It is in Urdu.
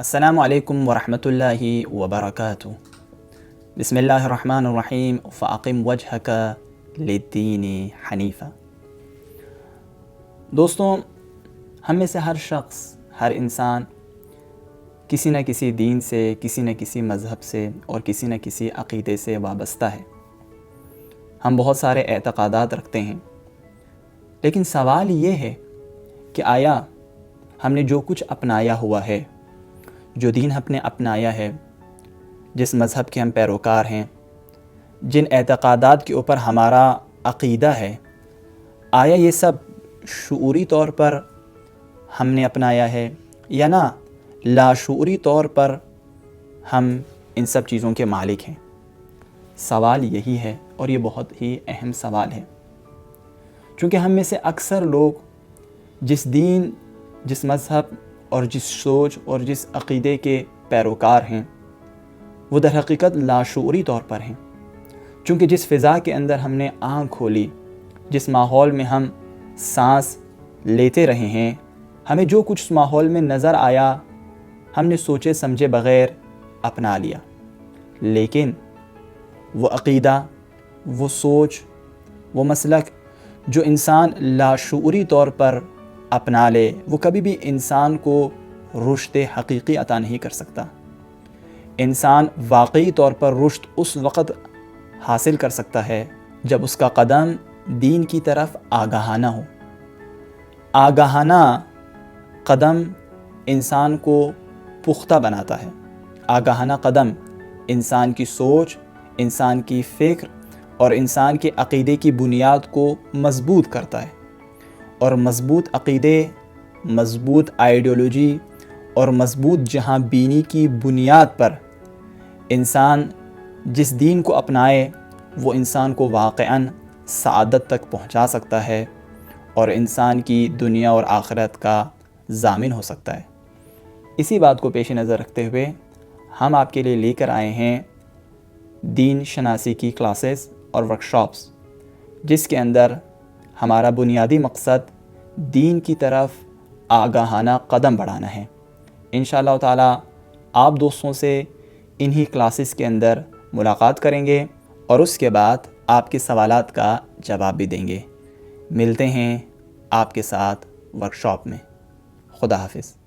السلام علیکم ورحمۃ اللہ وبرکاتہ بسم اللہ الرحمن الرحیم فاقم وجہ کا لدین حنیفہ دوستوں ہم میں سے ہر شخص، ہر انسان کسی نہ کسی دین سے، کسی نہ کسی مذہب سے اور کسی نہ کسی عقیدے سے وابستہ ہے۔ ہم بہت سارے اعتقادات رکھتے ہیں۔ لیکن سوال یہ ہے کہ آیا ہم نے جو کچھ اپنایا ہوا ہے جو دین ہم نے اپنایا ہے، جس مذہب کے ہم پیروکار ہیں، جن اعتقادات کے اوپر ہمارا عقیدہ ہے، آیا یہ سب شعوری طور پر ہم نے اپنایا ہے یا نہ لاشعوری طور پر ہم ان سب چیزوں کے مالک ہیں؟ سوال یہی ہے اور یہ بہت ہی اہم سوال ہے۔ چونکہ ہم میں سے اکثر لوگ جس دین، جس مذہب اور جس سوچ اور جس عقیدے کے پیروکار ہیں، وہ در حقیقت لاشعوری طور پر ہیں۔ چونکہ جس فضا کے اندر ہم نے آنکھ کھولی، جس ماحول میں ہم سانس لیتے رہے ہیں، ہمیں جو کچھ اس ماحول میں نظر آیا، ہم نے سوچے سمجھے بغیر اپنا لیا۔ لیکن وہ عقیدہ، وہ سوچ، وہ مسلک جو انسان لاشعوری طور پر اپنا لے۔ وہ کبھی بھی انسان کو رشت حقیقی عطا نہیں کر سکتا۔ انسان واقعی طور پر رشت اس وقت حاصل کر سکتا ہے جب اس کا قدم دین کی طرف آگاہانہ ہو۔ آگاہانہ قدم انسان کو پختہ بناتا ہے۔ آگاہانہ قدم انسان کی سوچ، انسان کی فکر اور انسان کے عقیدے کی بنیاد کو مضبوط کرتا ہے۔ اور مضبوط عقیدے، مضبوط آئیڈیولوجی اور مضبوط جہاں بینی کی بنیاد پر انسان جس دین کو اپنائے، وہ انسان کو واقعاً سعادت تک پہنچا سکتا ہے اور انسان کی دنیا اور آخرت کا ضامن ہو سکتا ہے۔ اسی بات کو پیش نظر رکھتے ہوئے ہم آپ کے لیے لے کر آئے ہیں دین شناسی کی کلاسز اور ورکشاپس جس کے اندر ہمارا بنیادی مقصد دین کی طرف آگاہانہ قدم بڑھانا ہے۔ ان شاء اللہ تعالی آپ دوستوں سے انہی کلاسز کے اندر ملاقات کریں گے اور اس کے بعد آپ کے سوالات کا جواب بھی دیں گے۔ ملتے ہیں آپ کے ساتھ ورکشاپ میں۔ خدا حافظ۔